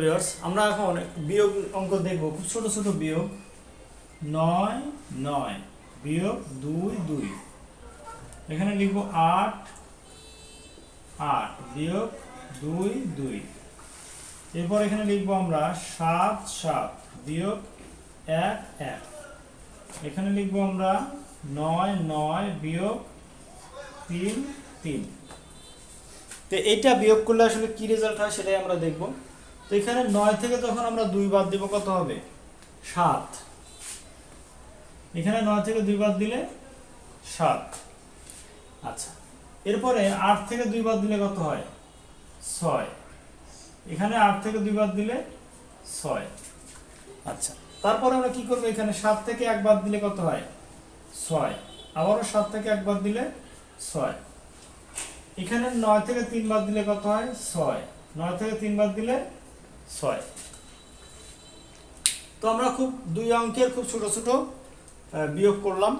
Viewers আমরা এখন বিয়োগ অঙ্ক দেখব। খুব ছোট ছোট বিয়োগ। নয় নয়। বিয়োগ দুই দুই। এখানে লিখব আট আট। বিয়োগ দুই দুই। এরপর এখানে লিখব আমরা সাত সাত। বিয়োগ এক এক। এখানে লিখব আমরা নয় নয়। বিয়োগ তিন তিন। তো এইটা বিয়োগ করলে আসলে কি রেজাল্ট হয় সেটাই আমরা দেখব। তো এখানে নয় থেকে যখন আমরা দুই বাদ দিব কত হবে? সাত। এখানে নয় থেকে দুই বাদ দিলে সাত। আচ্ছা। এরপরে আট থেকে দুই বাদ দিলে কত হয়? ছয়। এখানে আট থেকে দুই বাদ দিলে ছয়। আচ্ছা। তারপরে আমরা কি করব? এখানে সাত থেকে এক বাদ দিলে কত হয়? ছয়। আবারও সাত থেকে এক বাদ দিলে ছয়। এখানে নয় থেকে তিন বাদ দিলে কত হয়? ছয়। নয় থেকে তিন বাদ দিলে ছয়। তো আমরা খুব দুই অঙ্কের খুব ছোট ছোট বিয়োগ করলাম।